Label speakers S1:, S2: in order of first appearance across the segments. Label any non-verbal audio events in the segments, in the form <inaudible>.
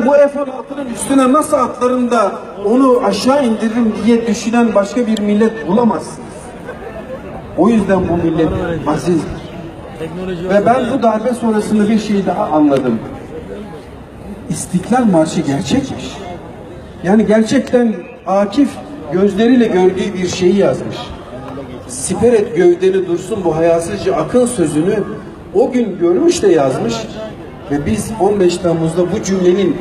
S1: ben bu F-16'nın üstüne nasıl atlarım da onu aşağı indiririm diye düşünen başka bir millet bulamazsınız. O yüzden bu millet azizdir. Ve ben bu darbe sonrasında bir şey daha anladım. İstiklal Marşı gerçekmiş. Yani gerçekten Akif gözleriyle gördüğü bir şeyi yazmış. Siper et gövdeni dursun bu hayasızca akın sözünü o gün görmüş de yazmış. Ve biz 15 Temmuz'da bu cümlenin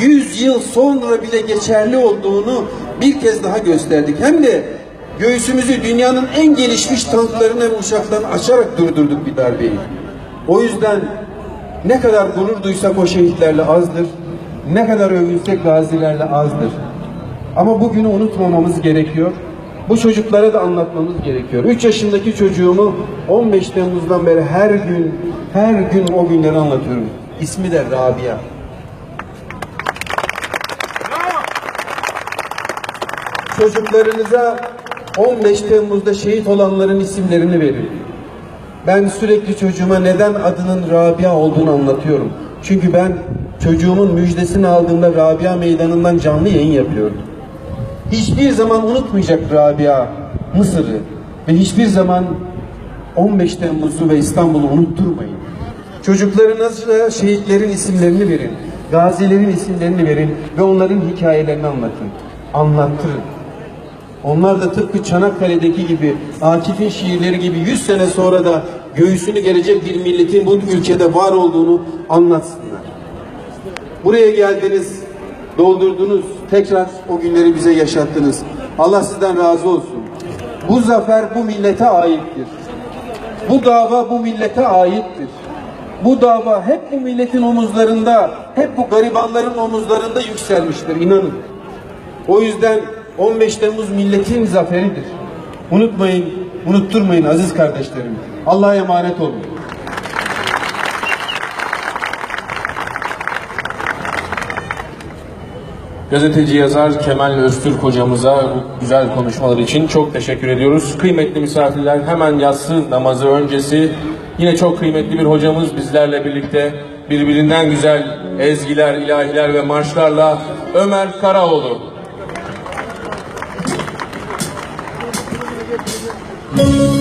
S1: 100 yıl sonra bile geçerli olduğunu bir kez daha gösterdik. Hem de göğsümüzü dünyanın en gelişmiş tanklarına ve uçaklarına açarak durdurduk bir darbeyi. O yüzden ne kadar gurur duysak o şehitlerle azdır. Ne kadar övünsek gazilerle azdır. Ama bugünü unutmamamız gerekiyor. Bu çocuklara da anlatmamız gerekiyor. 3 yaşındaki çocuğumu 15 Temmuz'dan beri her gün, her gün o günleri anlatıyorum. İsmi de Rabia. Çocuklarınıza 15 Temmuz'da şehit olanların isimlerini verin. Ben sürekli çocuğuma neden adının Rabia olduğunu anlatıyorum. Çünkü ben çocuğumun müjdesini aldığımda Rabia Meydanı'ndan canlı yayın yapıyordum. Hiçbir zaman unutmayacak Rabia Mısır'ı ve hiçbir zaman 15 Temmuz'u ve İstanbul'u unutturmayın. Çocuklarınıza şehitlerin isimlerini verin, gazilerin isimlerini verin ve onların hikayelerini anlatın. Anlattırın. Onlar da tıpkı Çanakkale'deki gibi, Akif'in şiirleri gibi 100 sene sonra da göğsünü gelecek bir milletin bu ülkede var olduğunu anlatsınlar. Buraya geldiniz, doldurdunuz, tekrar o günleri bize yaşattınız. Allah sizden razı olsun. Bu zafer bu millete aittir. Bu dava bu millete aittir. Bu dava hep bu milletin omuzlarında, hep bu garibanların omuzlarında yükselmiştir, inanın. O yüzden 15 Temmuz milletin zaferidir. Unutmayın, unutturmayın aziz kardeşlerim. Allah'a emanet olun.
S2: Gazeteci yazar Kemal Öztürk hocamıza güzel konuşmalar için çok teşekkür ediyoruz. Kıymetli misafirler hemen yatsı namazı öncesi yine çok kıymetli bir hocamız bizlerle birlikte birbirinden güzel ezgiler, ilahiler ve marşlarla Ömer Karaoğlu.
S3: Müzik <laughs>